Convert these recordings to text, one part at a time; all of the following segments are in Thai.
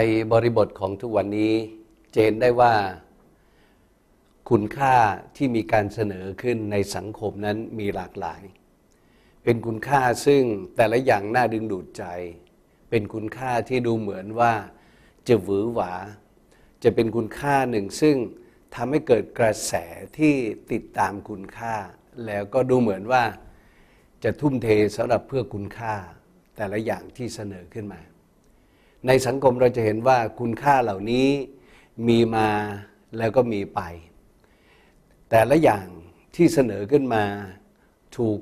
ในบริบทของทุกวันนี้เจนได้ว่า คุณค่าที่มีการเสนอขึ้นในสังคมนั้นมีหลากหลาย เป็นคุณค่าซึ่งแต่ละอย่างน่าดึงดูดใจ เป็นคุณค่าที่ดูเหมือนว่าจะหวือหวา จะเป็นคุณค่าหนึ่งซึ่งทำให้เกิดกระแสที่ติดตามคุณค่า แล้วก็ดูเหมือนว่าจะทุ่มเทสำหรับเพื่อคุณค่า แต่ละอย่างที่เสนอขึ้นมา ในสังคมเราจะเห็นว่าคุณค่าเหล่านี้มีมาแล้วก็มีไป แต่ละอย่างที่เสนอขึ้นมาถูก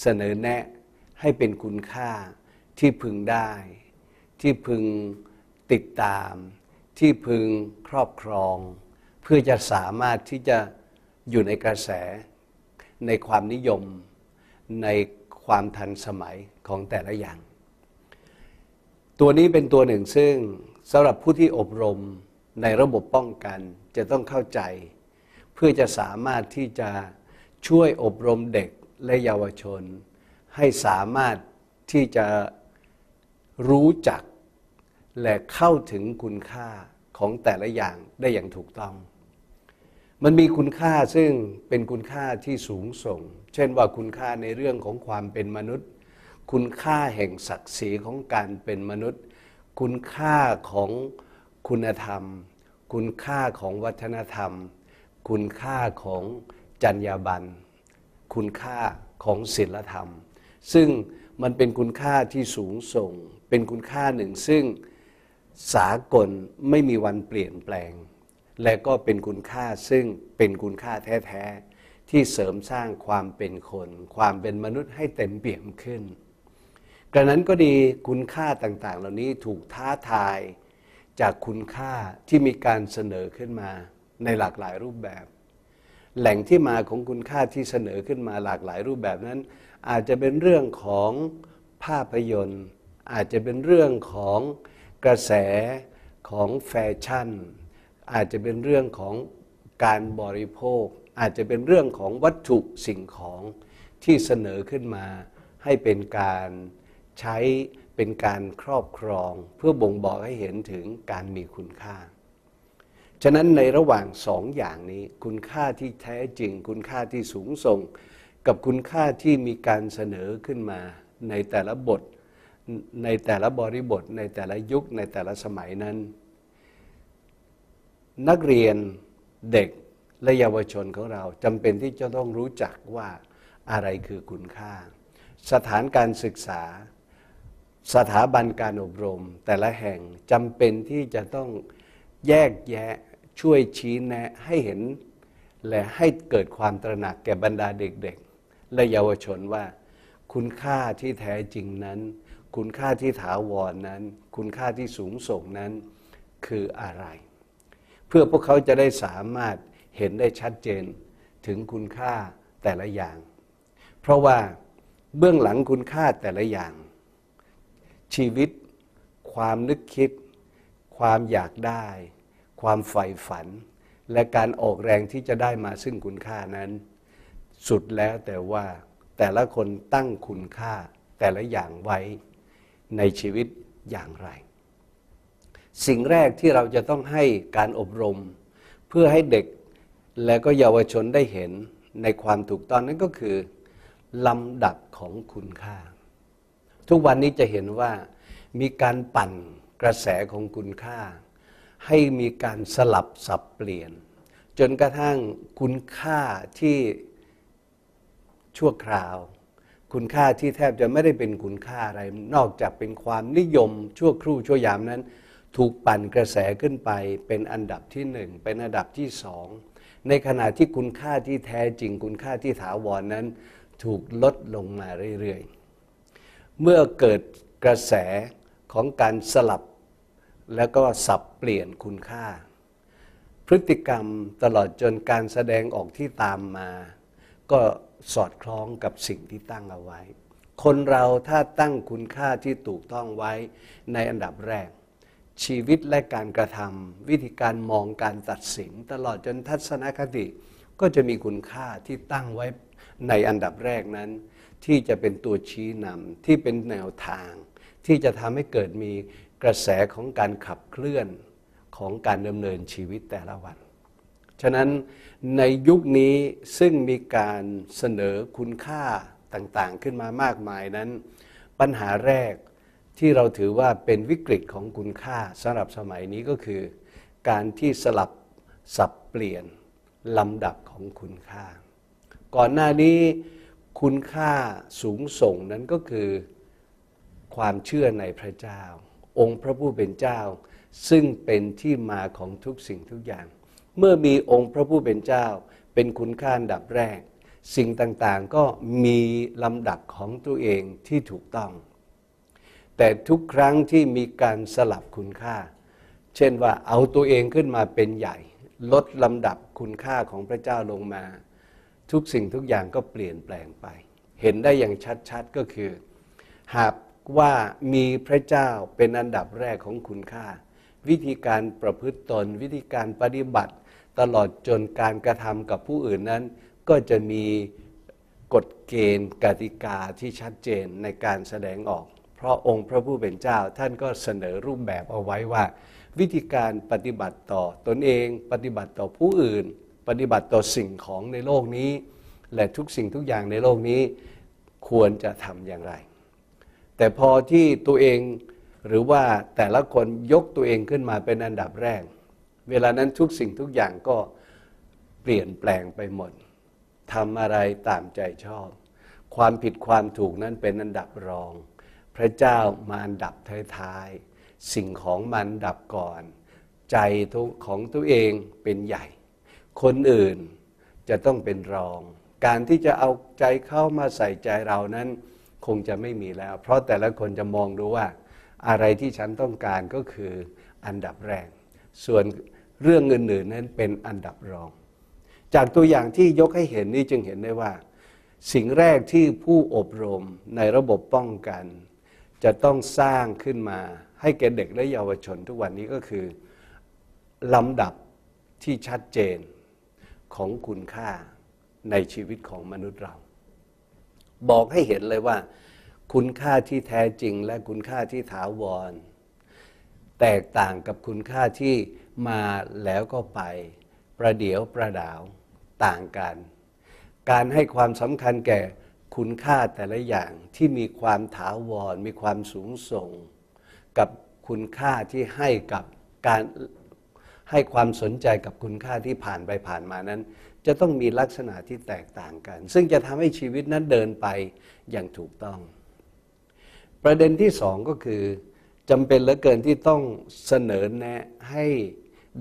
เสนอแนะให้เป็นคุณค่าที่พึงได้ ที่พึงติดตาม ที่พึงครอบครอง เพื่อจะสามารถที่จะอยู่ในกระแส ในความนิยม ในความทันสมัยของแต่ละอย่าง ตัวนี้เป็นตัวหนึ่งซึ่งสำหรับผู้ที่อบรมในระบบป้องกันจะต้องเข้าใจ เพื่อจะสามารถที่จะช่วยอบรมเด็กและเยาวชน ให้สามารถที่จะรู้จัก และเข้าถึงคุณค่าของแต่ละอย่างได้อย่างถูกต้อง มันมีคุณค่าซึ่งเป็นคุณค่าที่สูงส่ง เช่นว่าคุณค่าในเรื่องของความเป็นมนุษย์ คุณค่าแห่งศักดิ์ศรีของการเป็นมนุษย์ คุณค่าของคุณธรรม คุณค่าของวัฒนธรรม คุณค่าของจรรยาบรรณคุณค่าของศีลธรรม ซึ่งมันเป็นคุณค่าที่สูงส่ง เป็นคุณค่าหนึ่งซึ่งสากลไม่มีวันเปลี่ยนแปลง และก็เป็นคุณค่าซึ่งเป็นคุณค่าแท้ ๆ ที่เสริมสร้างความเป็นคน ความเป็นมนุษย์ให้เต็มเปี่ยมขึ้น กระนั้นก็ดีคุณค่าต่าง ๆ เหล่านี้ถูกท้าทายจากคุณค่าที่มีการเสนอขึ้นมาในหลากหลายรูปแบบ แหล่งที่มาของคุณค่าที่เสนอขึ้นมาหลากหลายรูปแบบนั้น อาจจะเป็นเรื่องของภาพยนตร์ อาจจะเป็นเรื่องของกระแสของแฟชั่น อาจจะเป็นเรื่องของการบริโภค อาจจะเป็นเรื่องของวัตถุสิ่งของที่เสนอขึ้นมาให้เป็นการ ใช้เป็นการครอบครองเพื่อบ่งบอกให้เห็นถึงการมีคุณค่า ฉะนั้นในระหว่างสองอย่างนี้ คุณค่าที่แท้จริง คุณค่าที่สูงส่ง กับคุณค่าที่มีการเสนอขึ้นมาในแต่ละบท ในแต่ละบริบท ในแต่ละยุคในแต่ละสมัยนั้น นักเรียนเด็กและเยาวชนของเราจำเป็นที่จะต้องรู้จักว่าอะไรคือคุณค่า สถานการศึกษา สถาบันการอบรม แต่ละแห่งจำเป็นที่จะต้องแยกแยะช่วยชี้แนะให้เห็น และให้เกิดความตระหนักแก่บรรดาเด็กๆ และเยาวชนว่า คุณค่าที่แท้จริงนั้น คุณค่าที่ถาวรนนั้น คุณค่าที่สูงส่งนั้นคืออะไร เพื่อพวกเขาจะได้สามารถเห็นได้ชัดเจนถึงคุณค่าแต่ละอย่าง เพราะว่าเบื้องหลังคุณค่าแต่ละอย่าง ชีวิต ความนึกคิด ความอยากได้ ความใฝ่ฝัน และการออกแรงที่จะได้มาซึ่งคุณค่านั้น สุดแล้วแต่ว่าแต่ละคนตั้งคุณค่าแต่ละอย่างไว้ในชีวิตอย่างไร สิ่งแรกที่เราจะต้องให้การอบรม เพื่อให้เด็กและก็เยาวชนได้เห็นในความถูกต้องนั้นก็คือลำดับของคุณค่า ทุกวันนี้จะเห็นว่ามีการปั่นกระแสของคุณค่า ให้มีการสลับสับเปลี่ยน จนกระทั่งคุณค่าที่ชั่วคราว คุณค่าที่แทบจะไม่ได้เป็นคุณค่าอะไร นอกจากเป็นความนิยมชั่วครู่ชั่วยามนั้น ถูกปั่นกระแสขึ้นไป เป็นอันดับที่หนึ่งเป็นอันดับที่สองในขณะที่คุณค่าที่แท้จริง คุณค่าที่ถาวรนนั้น ถูกลดลงมาเรื่อยๆ เมื่อเกิดกระแสของการสลับ แล้วก็สับเปลี่ยนคุณค่า พฤติกรรมตลอดจนการแสดงออกที่ตามมา ก็สอดคล้องกับสิ่งที่ตั้งเอาไว้ คนเราถ้าตั้งคุณค่าที่ถูกต้องไว้ในอันดับแรก ชีวิตและการกระทำวิธีการมองการตัดสิน ตลอดจนทัศนคติ ก็จะมีคุณค่าที่ตั้งไว้ในอันดับแรกนั้น ที่จะเป็นตัวชี้นำที่เป็นแนวทาง ที่จะทำให้เกิดมีกระแสของการขับเคลื่อนของการดำเนินชีวิตแต่ละวัน ฉะนั้นในยุคนี้ซึ่งมีการเสนอคุณค่าต่างๆ ขึ้นมามากมายนั้น ปัญหาแรกที่เราถือว่าเป็นวิกฤตของคุณค่าสำหรับสมัยนี้ก็คือ การที่สลับสับเปลี่ยนลำดับของคุณค่า ก่อนหน้านี้ คุณค่าสูงส่งนั้นก็คือความเชื่อในพระเจ้า องค์พระผู้เป็นเจ้า ซึ่งเป็นที่มาของทุกสิ่งทุกอย่าง เมื่อมีองค์พระผู้เป็นเจ้า เป็นคุณค่าอันดับแรก สิ่งต่างๆก็มีลำดับของตัวเองที่ถูกต้อง แต่ทุกครั้งที่มีการสลับคุณค่า เช่นว่าเอาตัวเองขึ้นมาเป็นใหญ่ ลดลำดับคุณค่าของพระเจ้าลงมา ทุกสิ่งทุกอย่างก็เปลี่ยนแปลงไป เห็นได้อย่างชัดๆก็คือ หากว่ามีพระเจ้าเป็นอันดับแรกของคุณค่า วิธีการประพฤติตน วิธีการปฏิบัติ ตลอดจนการกระทำกับผู้อื่นนั้น ก็จะมีกฎเกณฑ์กติกาที่ชัดเจนในการแสดงออก เพราะองค์พระผู้เป็นเจ้าท่านก็เสนอรูปแบบเอาไว้ว่า วิธีการปฏิบัติต่อตนเอง ปฏิบัติต่อผู้อื่น ปฏิบัติต่อสิ่งของในโลกนี้ และทุกสิ่งทุกอย่างในโลกนี้ควรจะทำอย่างไร แต่พอที่ตัวเองหรือว่าแต่ละคนยกตัวเองขึ้นมาเป็นอันดับแรก เวลานั้นทุกสิ่งทุกอย่างก็เปลี่ยนแปลงไปหมดทำอะไรตามใจชอบ ความผิดความถูกนั้นเป็นอันดับรอง พระเจ้ามาอันดับท้ายๆสิ่งของมันดับก่อน ใจของตัวเองเป็นใหญ่ คนอื่นจะต้องเป็นรอง การที่จะเอาใจเข้ามาใส่ใจเรานั้นคงจะไม่มีแล้ว เพราะแต่ละคนจะมองดูว่า อะไรที่ฉันต้องการก็คืออันดับแรก ส่วนเรื่องอื่นๆนั้นเป็นอันดับรอง จากตัวอย่างที่ยกให้เห็นนี้จึงเห็นได้ว่า สิ่งแรกที่ผู้อบรมในระบบป้องกัน จะต้องสร้างขึ้นมา ให้แก่เด็กและเยาวชนทุกวันนี้ก็คือลำดับที่ชัดเจน ของคุณค่าในชีวิตของมนุษย์เรา บอกให้เห็นเลยว่า คุณค่าที่แท้จริงและคุณค่าที่ถาวร แตกต่างกับคุณค่าที่มาแล้วก็ไป ประเดี๋ยวประดาวต่างกัน การให้ความสำคัญแก่คุณค่าแต่ละอย่างที่มีความถาวร มีความสูงส่ง กับคุณค่าที่ให้กับการ ให้ความสนใจกับคุณค่าที่ผ่านไปผ่านมานั้น จะต้องมีลักษณะที่แตกต่างกัน ซึ่งจะทำให้ชีวิตนั้นเดินไปอย่างถูกต้อง ประเด็นที่สองก็คือจำเป็นเหลือเกินที่ต้องเสนอแนะให้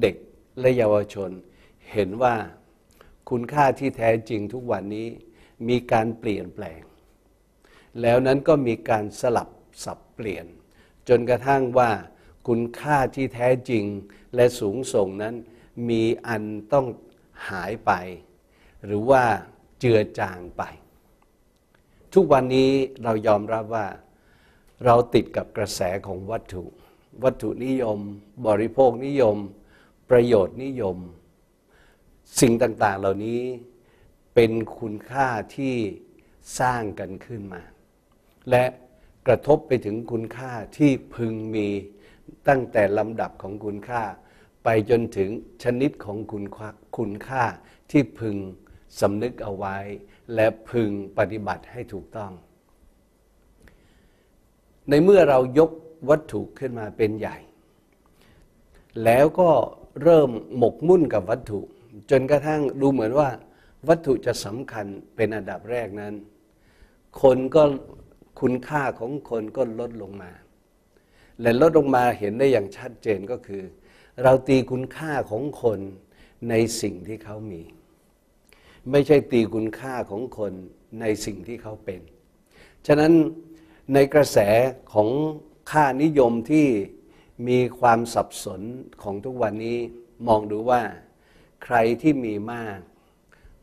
เด็กและเยาวชน เห็นว่าคุณค่าที่แท้จริงทุกวันนี้มีการเปลี่ยนแปลง แล้วนั้นก็มีการสลับสับเปลี่ยน จนกระทั่งว่า คุณค่าที่แท้จริงและสูงส่งนั้น มีอันต้องหายไป หรือว่าเจือจางไป ทุกวันนี้เรายอมรับว่าเราติดกับกระแสของวัตถุ วัตถุนิยม บริโภคนิยม ประโยชน์นิยม สิ่งต่าง ๆ เหล่านี้เป็นคุณค่าที่สร้างกันขึ้นมา และกระทบไปถึงคุณค่าที่พึงมี ตั้งแต่ลำดับของคุณค่า ไปจนถึงชนิดของคุณค่าคุณค่าที่พึงสำนึกเอาไว้ และพึงปฏิบัติให้ถูกต้อง ในเมื่อเรายกวัตถุขึ้นมาเป็นใหญ่ แล้วก็เริ่มหมกมุ่นกับวัตถุ จนกระทั่งดูเหมือนว่า วัตถุจะสำคัญเป็นอันดับแรกนั้น คนก็คุณค่าของคนก็ลดลงมา และลดลงมาเห็นได้อย่างชัดเจนก็คือ เราตีคุณค่าของคนในสิ่งที่เขามี ไม่ใช่ตีคุณค่าของคนในสิ่งที่เขาเป็น ฉะนั้นในกระแสของค่านิยมที่มีความสับสนของทุกวันนี้มองดูว่าใครที่มีมาก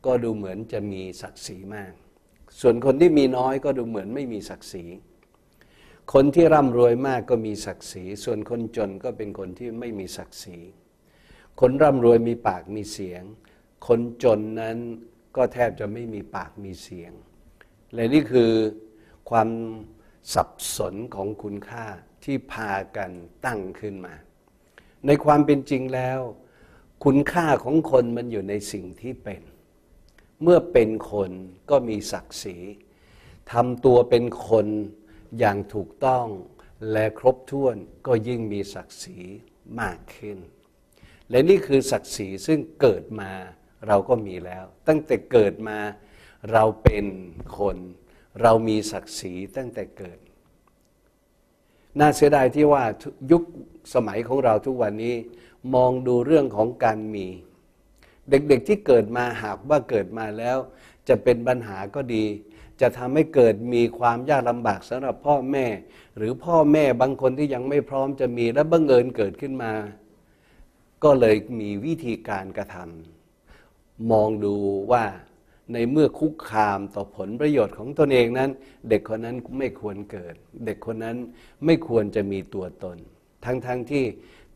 ก็ดูเหมือนจะมีศักดิ์ศรีมาก ส่วนคนที่มีน้อยก็ดูเหมือนไม่มีศักดิ์ศรี คนที่ร่ำรวยมากก็มีศักดิ์ศรี ส่วนคนจนก็เป็นคนที่ไม่มีศักดิ์ศรี คนร่ำรวยมีปากมีเสียง คนจนนั้นก็แทบจะไม่มีปากมีเสียง และนี่คือความสับสนของคุณค่าที่พากันตั้งขึ้นมา ในความเป็นจริงแล้ว คุณค่าของคนมันอยู่ในสิ่งที่เป็น เมื่อเป็นคนก็มีศักดิ์ศรีทำตัวเป็นคน อย่างถูกต้องและครบถ้วนก็ยิ่งมีศักดิ์ศรีมากขึ้น และนี่คือศักดิ์ศรีซึ่งเกิดมาเราก็มีแล้ว ตั้งแต่เกิดมาเราเป็นคน เรามีศักดิ์ศรีตั้งแต่เกิด น่าเสียดายที่ว่ายุคสมัยของเราทุกวันนี้มองดูเรื่องของการมี เด็กๆที่เกิดมาหากว่าเกิดมาแล้ว จะเป็นปัญหาก็ดี จะทำให้เกิดมีความยากลำบากสำหรับพ่อแม่ หรือพ่อแม่บางคนที่ยังไม่พร้อมจะมีและบังเอิญเกิดขึ้นมา ก็เลยมีวิธีการกระทำมองดูว่าในเมื่อคุกคามต่อผลประโยชน์ของตนเองนั้น เด็กคนนั้นไม่ควรเกิด เด็กคนนั้นไม่ควรจะมีตัวตน ทั้งๆทที่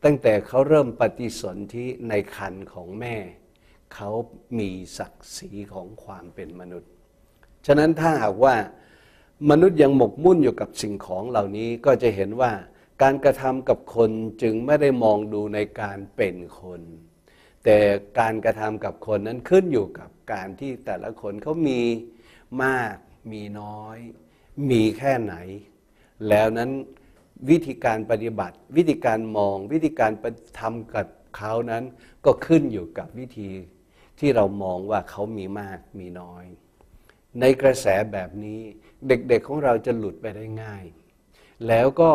ตั้งแต่เขาเริ่มปฏิสนธิในคันของแม่ เขามีศักดิ์ศรีของความเป็นมนุษย์ ฉะนั้นถ้าหากว่ามนุษย์ยังหมกมุ่นอยู่กับสิ่งของเหล่านี้ก็จะเห็นว่าการกระทำกับคนจึงไม่ได้มองดูในการเป็นคน แต่การกระทำกับคนนั้นขึ้นอยู่กับการที่แต่ละคนเขามีมากมีน้อย มีแค่ไหน แล้วนั้นวิธีการปฏิบัติ วิธีการมองวิธีการทำกับเขานั้นก็ขึ้นอยู่กับวิธีที่เรามองว่าเขามีมากมีน้อย ในกระแสแบบนี้เด็กๆของเราจะหลุดไปได้ง่าย แล้วก็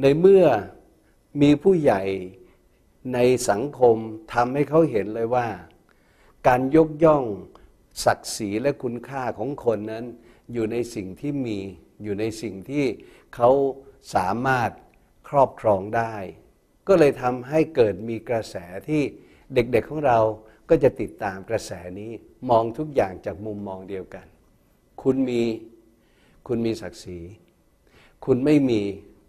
ในเมื่อมีผู้ใหญ่ในสังคมทำให้เขาเห็นเลยว่า การยกย่องศักดิ์ศรีและคุณค่าของคนนั้น อยู่ในสิ่งที่มีอยู่ในสิ่งที่เขาสามารถครอบครองได้ ก็เลยทำให้เกิดมีกระแสที่เด็กๆของเราก็จะติดตามกระแสนี้มองทุกอย่างจากมุมมองเดียวกัน คุณมีคุณมีศักดิ์ศรี คุณไม่มี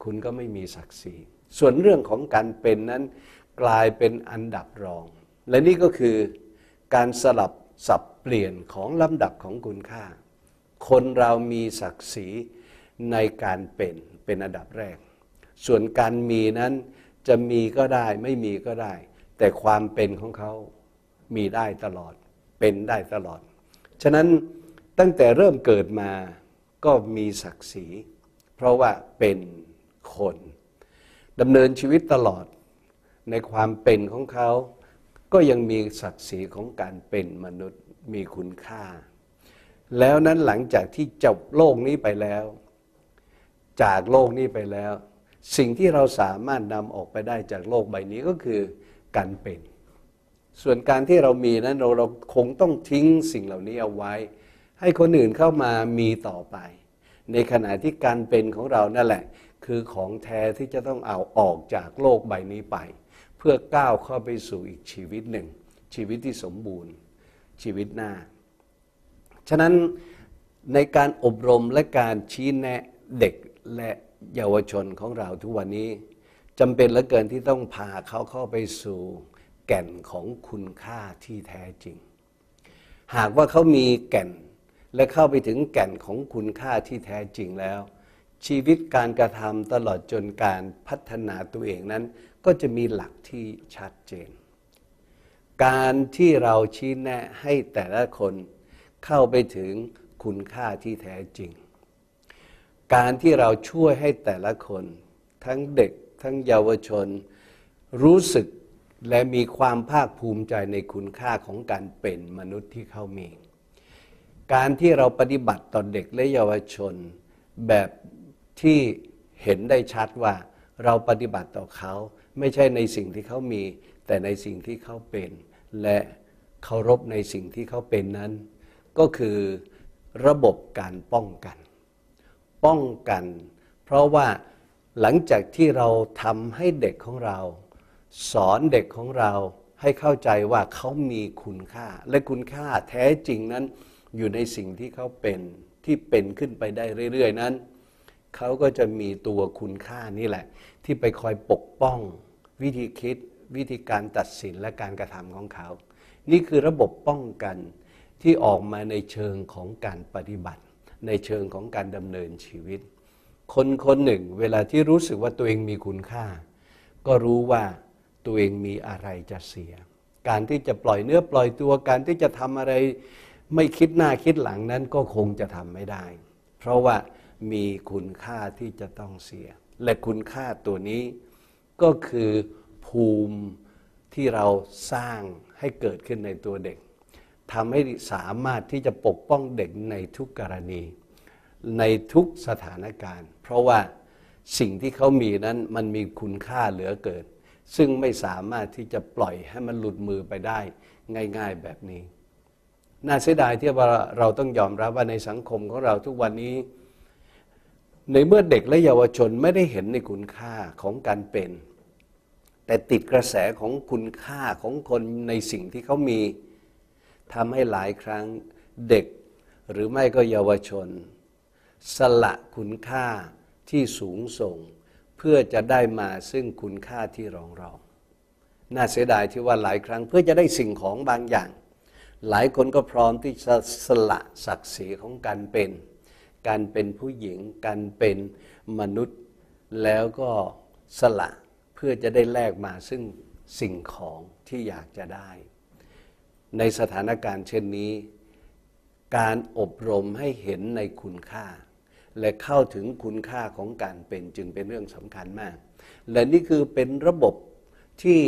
คุณก็ไม่มีศักดิ์ศรี ส่วนเรื่องของการเป็นนั้นกลายเป็นอันดับรอง และนี่ก็คือการสลับสับเปลี่ยนของลำดับของคุณค่า คนเรามีศักดิ์ศรีในการเป็นเป็นอันดับแรก ส่วนการมีนั้นจะมีก็ได้ไม่มีก็ได้ แต่ความเป็นของเขามีได้ตลอดเป็นได้ตลอด ฉะนั้น ตั้งแต่เริ่มเกิดมาก็มีศักดิ์ศรี เพราะว่าเป็นคนดำเนินชีวิตตลอดในความเป็นของเขา ก็ยังมีศักดิ์ศรีของการเป็นมนุษย์มีคุณค่า แล้วนั้นหลังจากที่จบโลกนี้ไปแล้ว จากโลกนี้ไปแล้ว สิ่งที่เราสามารถนำออกไปได้จากโลกใบนี้ก็คือการเป็น ส่วนการที่เรามีนั้นเราเราคงต้องทิ้งสิ่งเหล่านี้เอาไว้ ให้คนอื่นเข้ามามีต่อไป ในขณะที่การเป็นของเรานั่นแหละ คือของแท้ที่จะต้องเอาออกจากโลกใบนี้ไป เพื่อก้าวเข้าไปสู่อีกชีวิตหนึ่ง ชีวิตที่สมบูรณ์ชีวิตหน้า ฉะนั้นในการอบรมและการชี้แนะเด็กและเยาวชนของเราทุกวันนี้จำเป็นเหลือเกินที่ต้องพาเขาเข้าไปสู่แก่นของคุณค่าที่แท้จริง หากว่าเขามีแก่น และเข้าไปถึงแก่นของคุณค่าที่แท้จริงแล้ว ชีวิตการกระทำตลอดจนการพัฒนาตัวเองนั้น ก็จะมีหลักที่ชัดเจน การที่เราชี้แนะให้แต่ละคนเข้าไปถึงคุณค่าที่แท้จริง การที่เราช่วยให้แต่ละคน ทั้งเด็กทั้งเยาวชน รู้สึกและมีความภาคภูมิใจในคุณค่าของการเป็นมนุษย์ที่เขามี การที่เราปฏิบัติต่อเด็กและเยาวชน แบบที่เห็นได้ชัดว่าเราปฏิบัติต่อเขา ไม่ใช่ในสิ่งที่เขามี แต่ในสิ่งที่เขาเป็น และเคารพในสิ่งที่เขาเป็นนั้น ก็คือระบบการป้องกัน ป้องกัน เพราะว่าหลังจากที่เราทำให้เด็กของเรา สอนเด็กของเราให้เข้าใจว่าเขามีคุณค่า และคุณค่าแท้จริงนั้น อยู่ในสิ่งที่เขาเป็นที่เป็นขึ้นไปได้เรื่อย ๆ นั้น เขาก็จะมีตัวคุณค่านี่แหละ ที่ไปคอยปกป้องวิธีคิดวิธีการตัดสินและการกระทำของเขา นี่คือระบบป้องกันที่ออกมาในเชิงของการปฏิบัติ ในเชิงของการดำเนินชีวิต คนคนหนึ่ง เวลาที่รู้สึกว่าตัวเองมีคุณค่า ก็รู้ว่าตัวเองมีอะไรจะเสีย การที่จะปล่อยเนื้อปล่อยตัวการที่จะทำอะไร ไม่คิดหน้าคิดหลังนั้นก็คงจะทำไม่ได้ เพราะว่ามีคุณค่าที่จะต้องเสีย และคุณค่าตัวนี้ก็คือภูมิที่เราสร้างให้เกิดขึ้นในตัวเด็กทำให้สามารถที่จะปกป้องเด็กในทุกกรณี ในทุกสถานการณ์ เพราะว่าสิ่งที่เขามีนั้นมันมีคุณค่าเหลือเกิน ซึ่งไม่สามารถที่จะปล่อยให้มันหลุดมือไปได้ง่าย ๆแบบนี้ น่าเสียดายที่ว่าเราต้องยอมรับว่าในสังคมของเราทุกวันนี้ ในเมื่อเด็กและเยาวชนไม่ได้เห็นในคุณค่าของการเป็น แต่ติดกระแสของคุณค่าของคนในสิ่งที่เขามีทำให้หลายครั้งเด็กหรือไม่ก็เยาวชน สละคุณค่าที่สูงส่ง เพื่อจะได้มาซึ่งคุณค่าที่รองรอง น่าเสียดายที่ว่าหลายครั้งเพื่อจะได้สิ่งของบางอย่าง หลายคนก็พร้อมที่จะสละศักดิ์ศรีของการเป็น การเป็นผู้หญิง การเป็นมนุษย์ แล้วก็สละเพื่อจะได้แลกมาซึ่งสิ่งของที่อยากจะได้ ในสถานการณ์เช่นนี้ การอบรมให้เห็นในคุณค่า และเข้าถึงคุณค่าของการเป็นจึงเป็นเรื่องสำคัญมาก และนี่คือเป็นระบบที่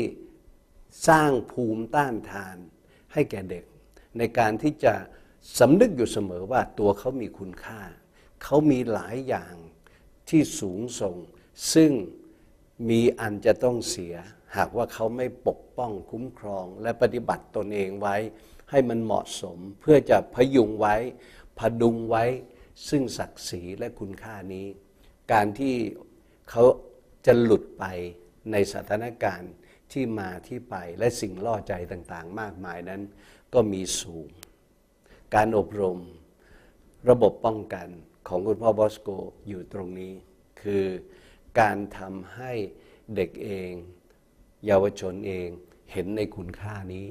สร้างภูมิต้านทานให้แก่เด็ก ในการที่จะสำนึกอยู่เสมอว่าตัวเขามีคุณค่า เขามีหลายอย่างที่สูงส่ง ซึ่งมีอันจะต้องเสีย หากว่าเขาไม่ปกป้องคุ้มครอง และปฏิบัติตนเองไว้ ให้มันเหมาะสมเพื่อจะพยุงไว้พดุงไว้ ซึ่งศักดิ์ศรีและคุณค่านี้ การที่เขาจะหลุดไปในสถานการณ์ที่มาที่ไปและสิ่งล่อใจต่างๆ มากมายนั้น ก็มีสูง การอบรมระบบป้องกันของคุณพ่อบอสโกอยู่ตรงนี้ คือการทำให้เด็กเอง เยาวชนเองเห็นในคุณค่านี้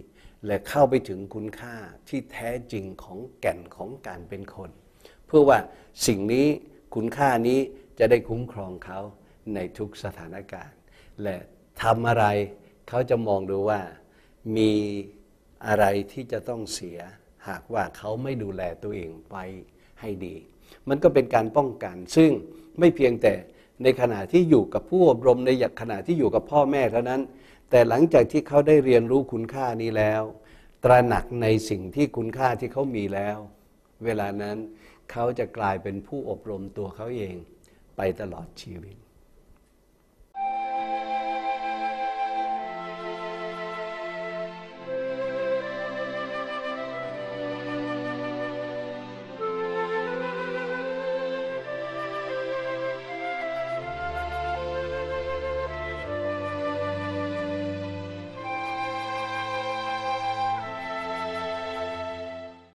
และเข้าไปถึงคุณค่าที่แท้จริงของแก่นของการเป็นคน เพื่อว่าสิ่งนี้คุณค่านี้จะได้คุ้มครองเขาในทุกสถานการณ์ และทำอะไรเขาจะมองดูว่ามี อะไรที่จะต้องเสีย หากว่าเขาไม่ดูแลตัวเองไปให้ดี มันก็เป็นการป้องกัน ซึ่งไม่เพียงแต่ในขณะที่อยู่กับผู้อบรมในขณะที่อยู่กับพ่อแม่เท่านั้น แต่หลังจากที่เขาได้เรียนรู้คุณค่านี้แล้ว ตระหนักในสิ่งที่คุณค่าที่เขามีแล้ว เวลานั้นเขาจะกลายเป็นผู้อบรมตัวเขาเองไปตลอดชีวิต